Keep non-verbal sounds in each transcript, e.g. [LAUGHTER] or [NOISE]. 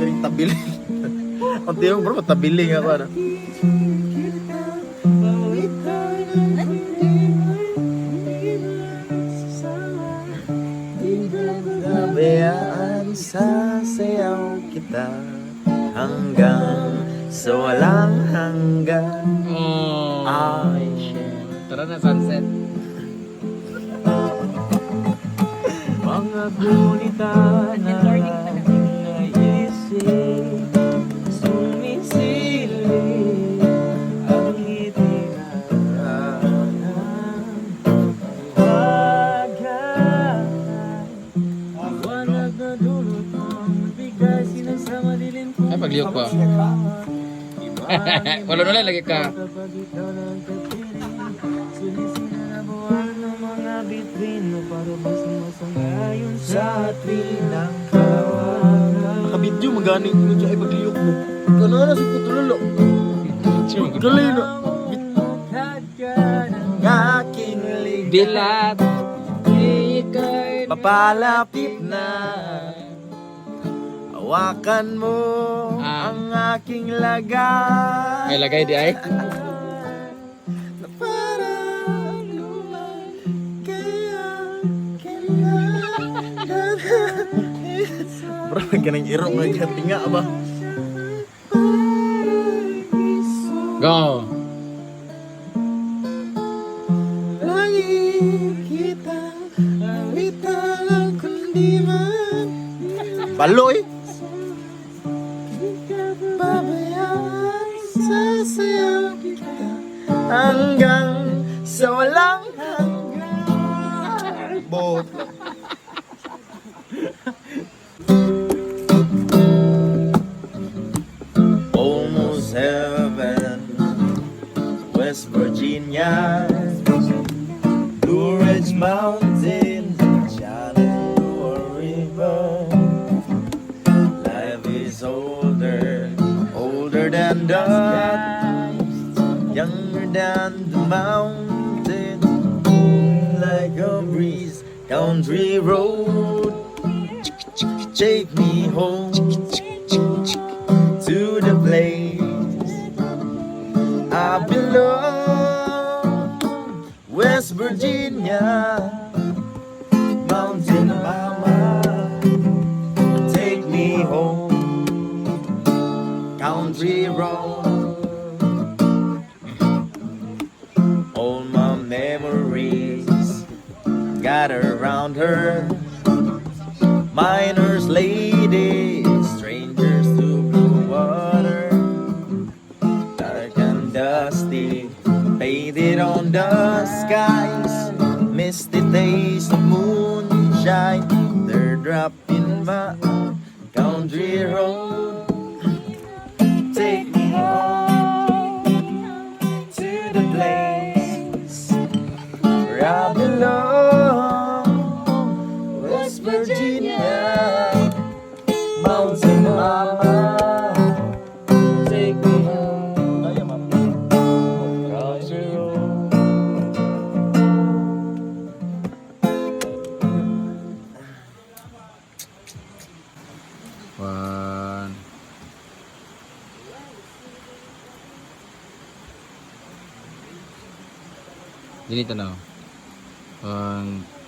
matabiling. [LAUGHS] Ang tiyo bro, matabiling ako ano. Nabayaan sa sayaw kita hanggang sa walang hanggan. Oh. I share Tara na, sunset. [LAUGHS] mga gunita na [LAUGHS] mo Para ba sumasangayon sa atin ang kawalan Nakabidyo maganing mo dyan ay pagliyok mo. Kano na si Kutulolo na. Ng aking Dilat. Ika'y Papalapit na Hawakan mo Ah. ang aking lagay Ay, lagay di ay. na parang lumagaya Bro, ganang irong nga dyan tinga ba? Go. Langit kita, awitan kundi man Baloy! Hanggang sa walang hanggan. Bot road. Take me home to the place I belong, West Virginia, Mountain Mama take me home, country road. Miners, ladies, strangers to blue water. Dark and dusty, faded on the skies. Misty days of moonshine, they're dropping my country road. Take me home West Virginia, Mountain Mama. Take me home, road. One. Dito na. One.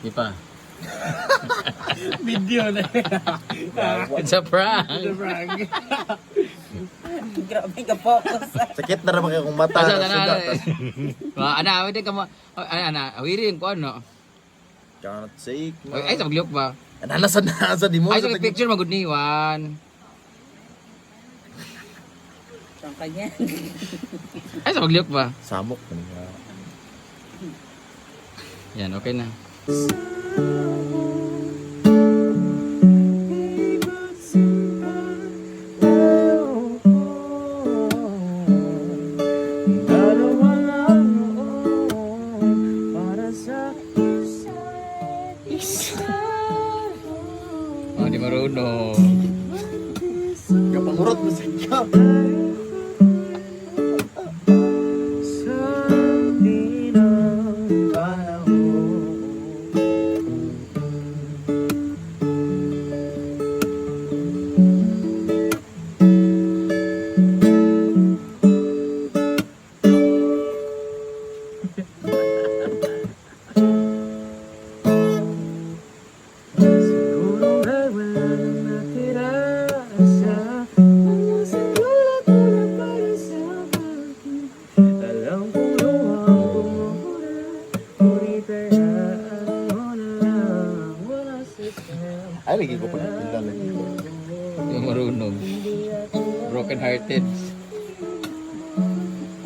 Di pa. [LAUGHS] Video na It's a prank. [LAUGHS] Grabe ka focus. Sakit na naman kung mata. Asa na na. Wa ana awit ka mo. Ana ana awirin ko ano. Can't say. Ay sa pagliyok ba? Nalasan na sa di mo. Ay sa tag- picture magud ni one. Ang kanya. Ay sa pagliyok ba? Samok. kanina. Yan okay na. Dalawa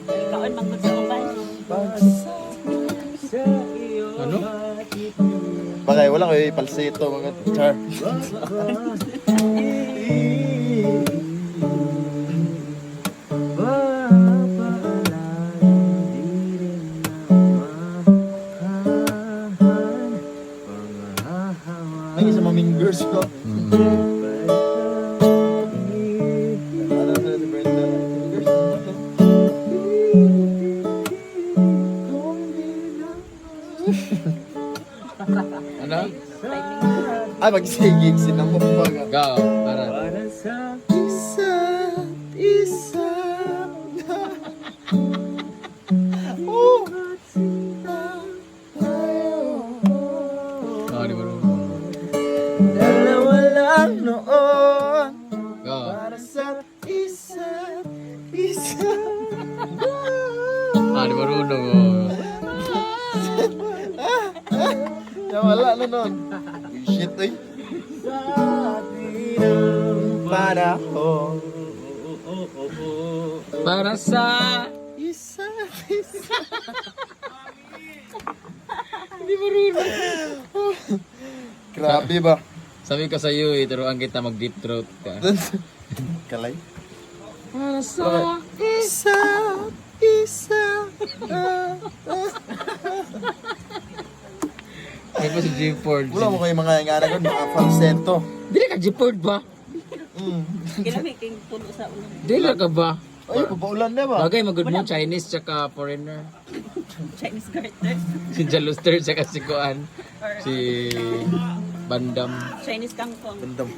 Ikaw ang manggod sa ubay. Ano? Bagay, wala kayo palsito mga char. [LAUGHS] Ay, magsigig sinamok baga. Go. Para. Isa, isa. oh. Oh, di marunong. Dalawa lang noon Go. para sa isa, isa. Ah, di marunong. Oh. Nawala na nun. Shit, eh. Para ko. Para sa... Isa, isa. Hindi marunong. Grabe ba? Sabi ko sa iyo, eh, turuan kita mag deep throat ka. [LAUGHS] Kalay. Para sa... Isa, isa. [LAUGHS] Ay pa si G-Ford. Wala mo kayo mga ingana ko, mga falsetto. Dili ka G-Ford ba? Mm. Kailan king puno sa ulo. Dili ka ba? Ay, papaulan na ba? Bagay, magod mo Chinese tsaka foreigner. [LAUGHS] Chinese garter. Si Jaluster tsaka si Kuan. Si Bandam. Chinese kangkong. Bandam.